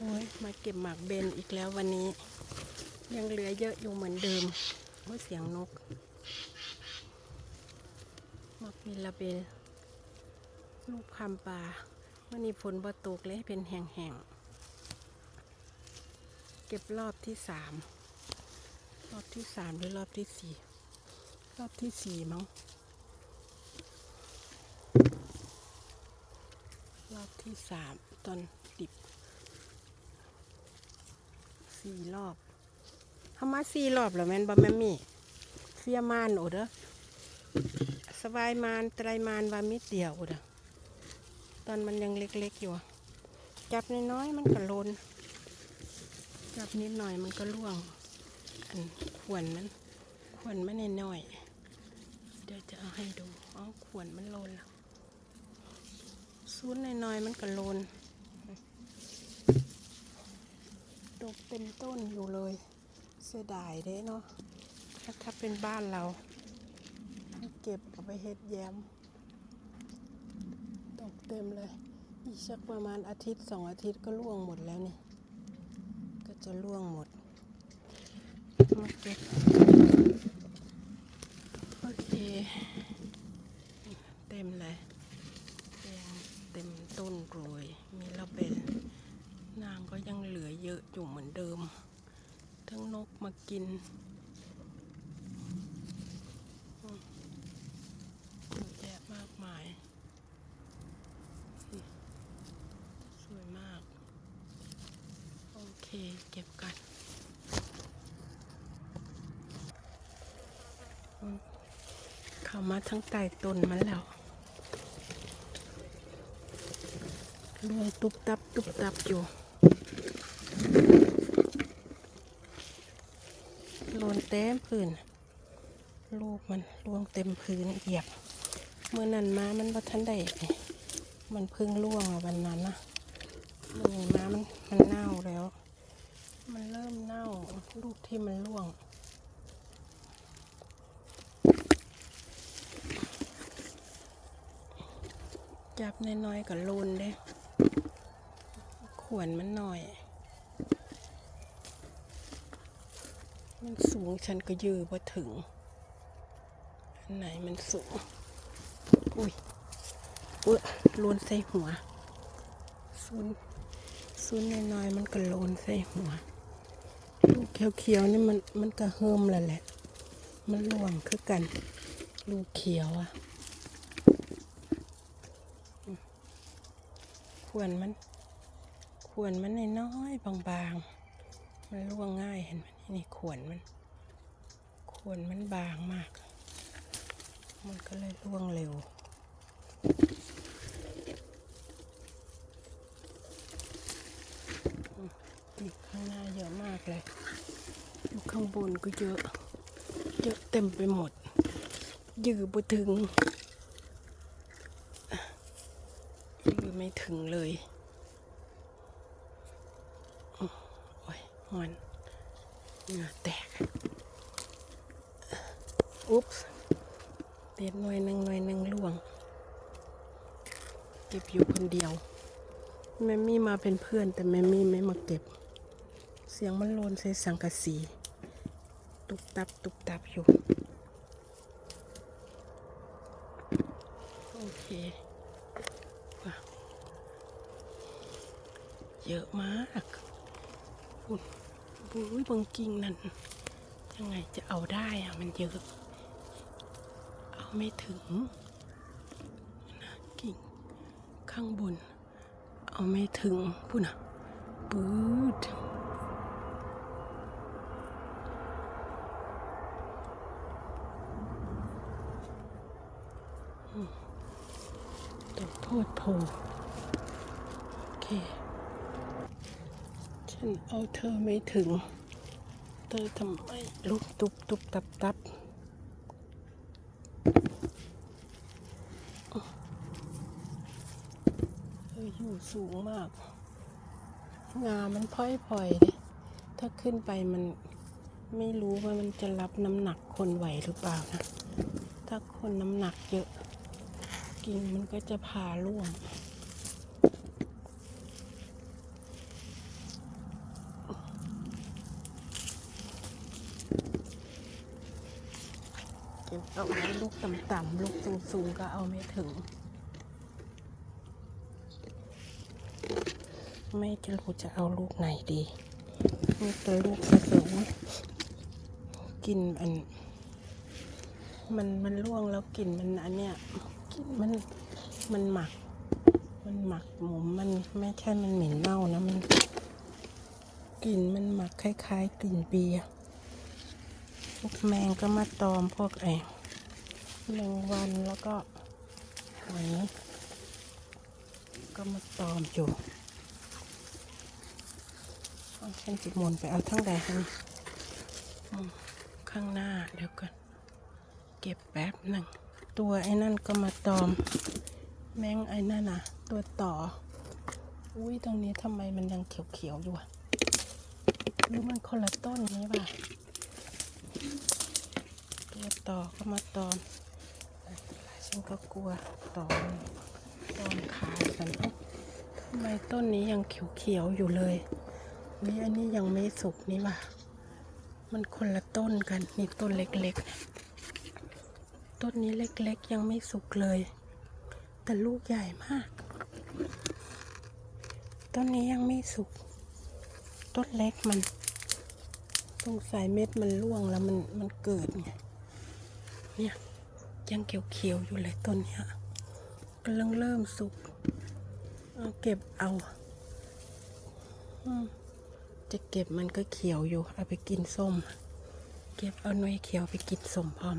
โอ้ยมาเก็บหมากเบนอีกแล้ววันนี้ ยังเหลือเยอะอยู่เหมือนเดิมเมื่อเสียงนกหมากมิลาเบลลูกคำปลาวันนี้ฝนบ่ตกเลยเป็นแห้งๆเก็บรอบที่สามรอบที่สามหรือรอบที่สี่รอบที่สี่มั้งรอบที่สามตอนดิบ สี่รอบทำมาสี่รอบแล้วแม่นบ่แม่มี่เฟียมานโอเด้อสบายมานไตรมานว่ามิดเดียวโอเด้อตอนมันยังเล็กๆอยู่ จับน้อยๆมันก็โลน จับนิดหน่อยมันก็ล่วง อันขวนมันขวนมันน้อยๆเดี๋ยวจะเอาให้ดู อ๋อขวนมันโลนแล้วซูนน้อยๆมันก็โลน ดกเต็มต้นอยู่เลย เสียดายเด้เนาะถ้าถ้าเป็นบ้านเรา เก็บเอาไปเฮ็ดแยมดกเต็มเลย อีกสักประมาณอาทิตย์สองอาทิตย์ก็ร่วงหมดแล้วนี่ ก็จะร่วงหมดมาเก็บโอเค เต็มเลย แดงเต็มต้นโรย มีระเบนนางก็ยังเหลื อยู่เหมือนเดิม ทั้งนกมากินเยอะแยะมากมาย สวยมาก โอเค เก็บกันอืมเข้ามาทั้งใต้ต้นมันแล้วรวงตุบตับตุบตับอยู่โลน เต็มพื้น ลูกมันล่วงเต็มพื้นเหยียบ เมื่อนั้นมามันบ่ทันได้มันพิ่งล่วงอะวันนั้นนะมันนี้มามันมันเน่าแล้ว มันเริ่มเน่าลูกที่มันล่วงจับน้อยๆกับโลนเด้ขวนมันหน่อย มันสูงฉันก็ยือพอถึง อันไหนมันสูง อุ้ยเอุ้ยโลนใส่หัวซูนซูนน้อยๆมันก็โลนใส่หัวลูกเขียวๆนี่มันมันก็เฮิมแล้วแหละ มันร่วงคือกัน ลูกเขียวอะขวนมันขวนมันน้อยๆบางๆ มันร่วงง่ายเห็นไหมนี่ขวนมัน ขวนมันบางมาก มันก็เลยร่วงเร็วอีกข้างหน้าเยอะมากเลยอยู่ข้างบนก็เยอะ เยอะเต็มไปหมด ยือบ่ถึง ยือไม่ถึงเลย โอ้ย หอนเหงื่อแตก อุ๊บเด็ดหน่อยนึ่งหน่อยนึ่งล่วง เก็บอยู่คนเดียวแม่มี่มาเป็นเพื่อน แต่แม่มี่ไม่มาเก็บ เสียงมันโลนใส่สังกะสี ตุบตับตุบตับอยู่ โอเคว่ะเยอะมาก บุญบุ้ยบางกิ่งนั่น ยังไงจะเอาได้อะมันเยอะ เอาไม่ถึงนะกิ่ง ข้างบน เอาไม่ถึงพูดนะปื๊ดอืมตกโทษโพโอเค ฉันเอาเธอไม่ถึง เธอทำไมลุกตุบตุบตับตับเธออยู่สูงมาก งามันพ้อยพอยเลยถ้าขึ้นไปมันไม่รู้ว่ามันจะรับน้ำหนักคนไหวหรือเปล่านะ ถ้าคนน้ำหนักเยอะ กิ่งมันก็จะพาล่วง เอาไว้ลูกต่ำๆลูกสูงๆก็เอาไม่ถึง ไม่จะรู้จะเอาลูกไหนดีนี่ตัวลูกสูงกินอัน มันมันร่วงแล้วกลิ่นมันอันเนี้ยกลิ่นมันมันหมัก มันหมักหมูมันไม่ใช่มันเหม็นเน่านะมันกลิ่นมันหมักคล้ายๆกลิ่นเบียร์ พวกแมงก็มาตอมพวกไอ้แมงวันแล้วก็หอยก็มาตอมอยู่เอาฉันจิมนไปเอาทั้งใดทั้งข้างหน้าเดี๋ยวก่อนเก็บแป๊บหนึ่ง ตัวไอ้นั่นก็มาตอม แมงไอ้นั่นน่ะ ตัวต่อ อุ้ยตรงนี้ทำไมมันยังเขียวๆอยู่อะหรือมันคนละต้นนี้ป่ะ ตัวต่อก็มาตอมฉันก็กลัวตอมตอมขาฉันเอ๊ะทำไมต้นนี้ยังเขียวๆอยู่เลยนี่อันนี้ยังไม่สุกนี่ป่ะมันคนละต้นกันนี่ต้นเล็กๆ ต้นนี้เล็กๆ ยังไม่สุกเลย แต่ลูกใหญ่มาก ต้นนี้ยังไม่สุก ต้นเล็กมันตรงสายเม็ดมันร่วงแล้วมันมันเกิดไง เนี่ย ยังเขียวๆอยู่เลยต้นเนี้ยกำลังเริ่มสุกเอาเก็บเอาอจะเก็บมันก็เขียวอยู่ เอาไปกินส้ม เก็บเอาหน่วยเขียวไปกินส้มพร้อม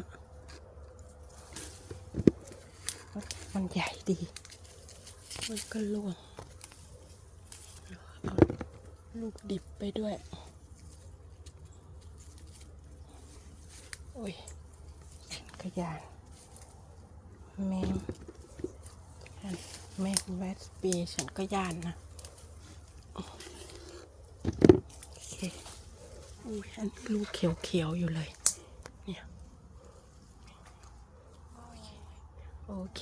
มันใหญ่ดี มันก็ล่วงเอาลูกดิบไปด้วย โอ้ย กยานแมงแมงแวสปีฉันก็ยานนะโอเคอุ้ยอันลูกเขียวๆอยู่เลย เนี่ย โอเค